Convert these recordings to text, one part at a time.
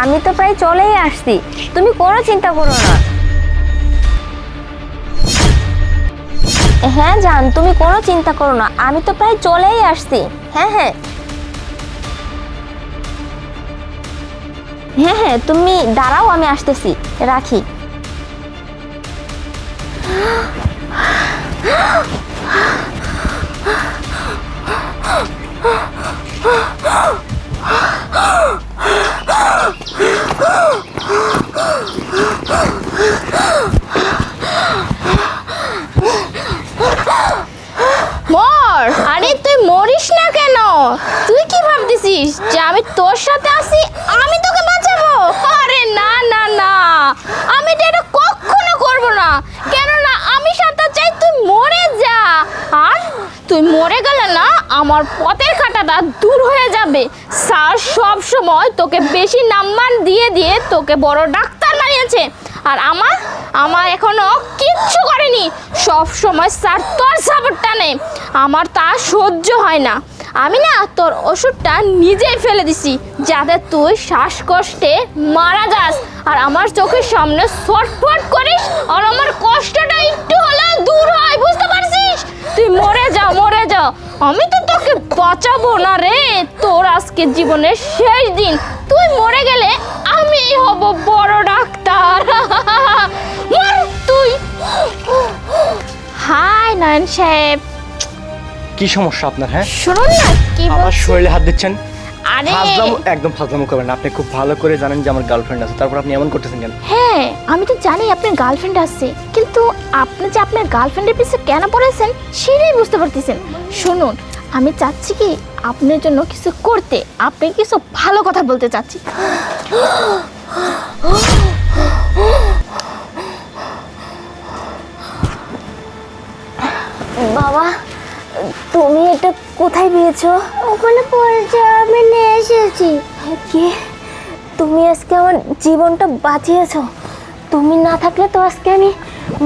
আমি তো প্রায় চলেই আসছি। তুমি কোনো চিন্তা করো না। হ্যাঁ জান, তুমি কোনো চিন্তা করো না। আমি তো প্রায় চলেই আসছি। হ্যাঁ হ্যাঁ। হ্যাঁ হ্যাঁ তুমি দাঁড়াও, আমি আসতেছি। রাখি মর আরে তুই মরিস না কেন তুই কি ভাবতেছিস যে আমি তোর সাথে আছি? আমি তোকে বাঁচাবো? আরে না না না। আমি তো এটা কখনো করব না। কেননা আমি সাঁতার চাই, তুই মরে যা। আর তুই মরে গেলে না, আমার পথের কাঁটাটা দূর হয়ে যাবে। স্যার সব সময় তোকে বেশি নাম্বার দিয়ে দিয়ে তোকে বড় ডাক্তার বানিয়েছে। আর আমার আমার এখনও কিচ্ছু করেনি। সব সময় স্যার তোর সাপোর্ট টানে। আমার তা সহ্য হয় না। আমি না তোর ওষুধটা নিজেই ফেলে দিছি, যাতে তুই শ্বাসকষ্টে মারা যাস। আর আমার চোখের সামনে ছটফট করিস, আর আমার কষ্টটা একটু হলেও দূর হয়, বুঝতে পারছিস? তুই মরে যা মরে যা। আমি তো তোকে বাঁচাবো না রে। তোর আজকে জীবনের শেষ দিন। তুই মরে গেলে আমি হব বড় ডাক্তার। তুই। হাই নয়ন সাহেব। কি সমস্যা আপনার হ্যাঁ শুনুন না কি আমার বলছি শরীরে হাত দিচ্ছেন আরে ফাজলামো একদম ফাজলামো করবেন না। আপনি খুব ভালো করে জানেন যে আমার গার্লফ্রেন্ড আছে তারপর আপনি এমন করতেছেন কেন হ্যাঁ আমি তো জানি আপনার গার্লফ্রেন্ড আছে কিন্তু আপনি যে আপনার গার্লফ্রেন্ডের পিছে কেন পড়েছেন সেটাই বুঝতে পারতেছেন শুনুন আমি চাচ্ছি কি আপনার জন্য কিছু করতে আপনি কিছু ভালো কথা বলতে চাচ্ছি কোথায় পেয়েছ? ওখানে পড়েছে আমি নিয়ে এসেছি। কি? তুমি আজকে আমার জীবনটা বাঁচিয়েছো। তুমি না থাকলে তো আজকে আমি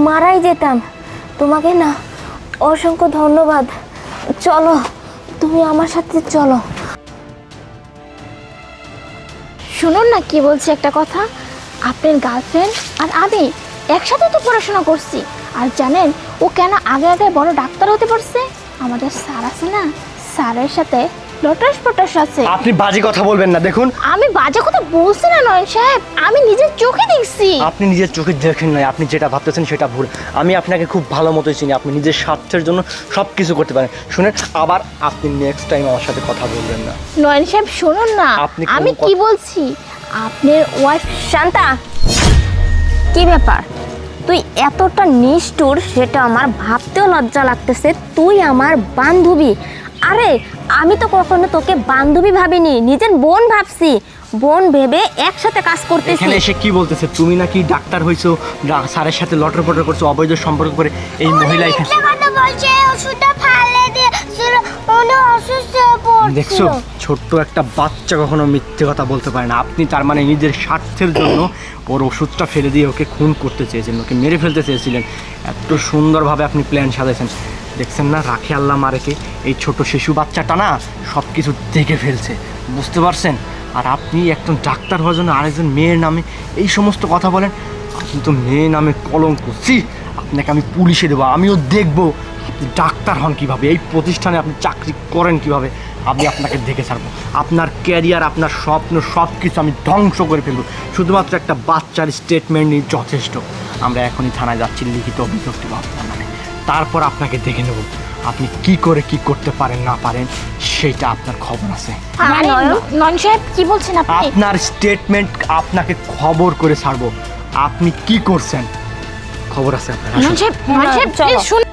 মারাই যেতাম। তোমাকে না অসংখ্য ধন্যবাদ। চলো তুমি আমার সাথে চলো। শুনুন না কি বলছি একটা কথা। আপনার গার্লফ্রেন্ড আর আমি একসাথে তো পড়াশোনা করছি। আর জানেন ও কেন আগে আগে বড় ডাক্তার হতে পারছে? আমাদের স্যার আছে না। স্যারের সাথে লটাস পটাস আছে। আপনি বাজে কথা বলবেন না দেখুন। আমি বাজে কথা বলছি না নয়ন সাহেব। আমি নিজের চোখে দেখছি। আপনি নিজের চোখে দেখেন নয় আপনি যেটা ভাবতেছেন সেটা ভুল। আমি আপনাকে খুব ভালো মতো চিনি আপনি নিজের স্বার্থের জন্য সব কিছু করতে পারেন। শুনেন আবার আপনি নেক্সট টাইম আমার সাথে কথা বলবেন না। নয়ন সাহেব শুনুন না। আমি কি বলছি? আপনার ওয়াইফ শান্তা কি ব্যাপার? তুই এতটা নিষ্ঠুর সেটা আমার ভাবতেও লজ্জা লাগতেছে। তুই আমার বান্ধবী। আরে আমি তো কখনো তোকে বান্ধবী ভাবিনি নিজের বোন ভাবছি। বোন ভেবে একসাথে কাজ করতেছি। এখানে এসে কি বলতেছে? তুমি নাকি ডাক্তার হইছো ডা- স্যারের সাথে লটর পটর করছ অবৈধ সম্পর্ক করে এই মহিলা এখানে কথা বলছে ওষুধটা ফালে দিয়ে উনি অসুস্থ হয়ে পড়ছিল দেখছ ছোট্ট একটা বাচ্চা কখনো মিথ্যে কথা বলতে পারে না। আপনি তার মানে নিজের স্বার্থের জন্য ওর ওষুধটা ফেলে দিয়ে ওকে খুন করতে চেয়েছেন ওকে মেরে ফেলতে চেয়েছিলেন। এত সুন্দরভাবে আপনি প্ল্যান সাজাইছেন। দেখছেন না? রাখে আল্লাহ মারেকে। এই ছোট শিশু বাচ্চাটা না সব কিছু দেখে ফেলছে। বুঝতে পারছেন? আর আপনি একজন ডাক্তার হওয়ার জন্য আরেকজন মেয়ের নামে এই সমস্ত কথা বলেন, আপনি তো মেয়ে নামে কলঙ্ক। সি আপনাকে আমি পুলিশে দেবো, আমিও দেখব। আপনি ডাক্তার হন কীভাবে? এই প্রতিষ্ঠানে আপনি চাকরি করেন কীভাবে? আমি আপনাকে দেখে ছাড়বো। আপনার ক্যারিয়ার, আপনার স্বপ্ন সব কিছু আমি ধ্বংস করে ফেলব। শুধুমাত্র একটা বাচ্চার স্টেটমেন্ট নিয়ে যথেষ্ট। আমরা এখনই থানায় যাচ্ছি, লিখিত অভিযোগ দেবো আপনার নামে তারপর আপনাকে দেখে নেব। আপনি কি করে কি করতে পারেন না পারেন সেটা আপনার খবর আছে। আরে নয়ন। সাহেব কি বলছেন আপনি? আপনার স্টেটমেন্ট আপনাকে খবর করে ছাড়বো। আপনি কি করছেন? খবর আছে আপনার। নয়ন সাহেব নয়ন সাহেব চলো। শুনুন।